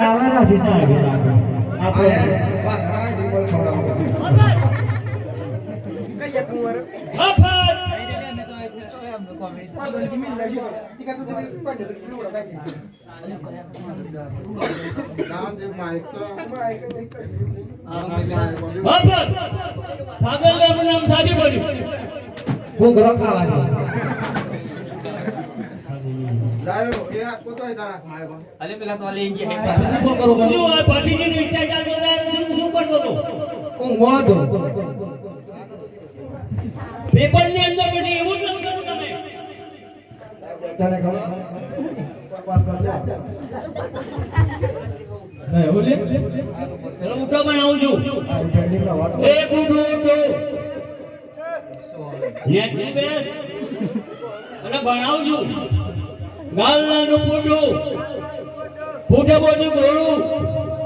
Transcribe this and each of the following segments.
આવવાના છે સાહેબ આપણે ઘરો ખાવા અલે પેલા તો લઈ ગયા. શું કરું શું ચાલતો હતો કરતો હતો? હું અંદર પછી એવું જ લખશો તમે. તને ખબર? પાસ કરજે. નહીં, એવું ચલો ઉઠો બનાવું છું. આ ઠંડીમાં વાતો. એક ઉઠો ઉઠો. નેત્રી બેસ. અને બનાવું છું. ગાલનાનું પૂઠું. પૂઠે બોધું ગોળું.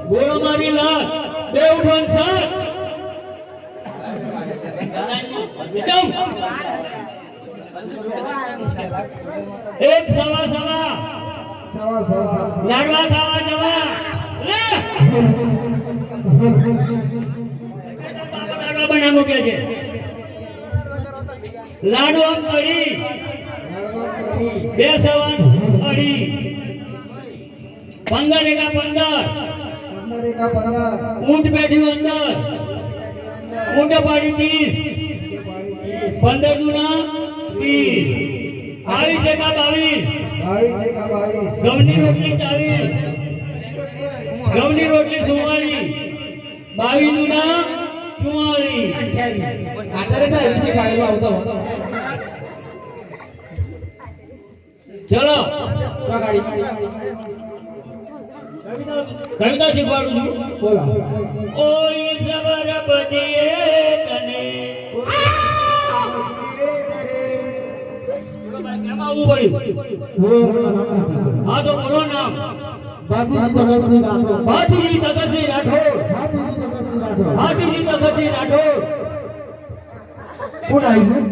ગોળો મારી લાત. બે ઉઠવાનું સાત. એક સવા સવા. લાડવા ખાવા જવા. લે. લાડવા બના મૂકે છે. લાડવા કરી બે સવન. અઢી પંદર એકા પંદર. પંદર એકા પંદર. ઊંટ બેઠી અંદર. ઊંટ પાડી ત્રીસ. પંદર દુના ત્રીસ. બાવીસ એકા બાવીસ. બાવીસ એકા બાવીસ. ઘઉંની રોટલી ચાલીસ. ઘઉંની રોટલી સુવાળી બાવીસ દુના ચુવાળી. આચાર્ય સાહેબ વિશે ખાયેલો આવતો. ચલો. કવિતા શીખવાડું છું બોલો. ઓય સબર તને પડ્યું હા તો બોલો નામ બાપુજી ભગતસિંહ રાઠોડ. ભાતીજી તગતસિંહ રાઠોડ બાપુજી ભગતસિંહ રાઠોડ. કોણ આવ્યું?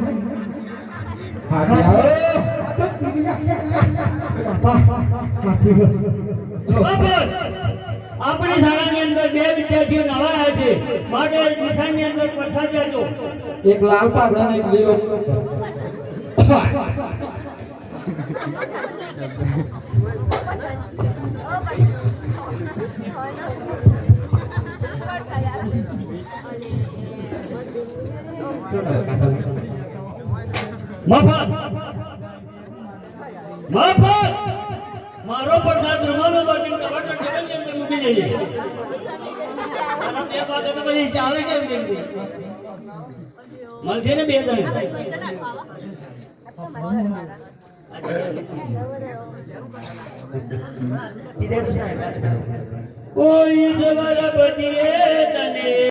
આપણી શાળાની અંદર બે વિદ્યાર્થીઓ નવા આવ્યા છે. માટે નિશાનની અંદર પ્રસાદ લેજો એક લાલ પાઘડા અને એક લીલો. મફત. મફત મારો રમાનો રૂમાલો બાંધીને ટેબલની અંદર મૂકી જઈએ બે તો પછી ચાલે કેમ કેમ? મળશે ને બે ત્રણ કોઈ જવાના બદીએ તને.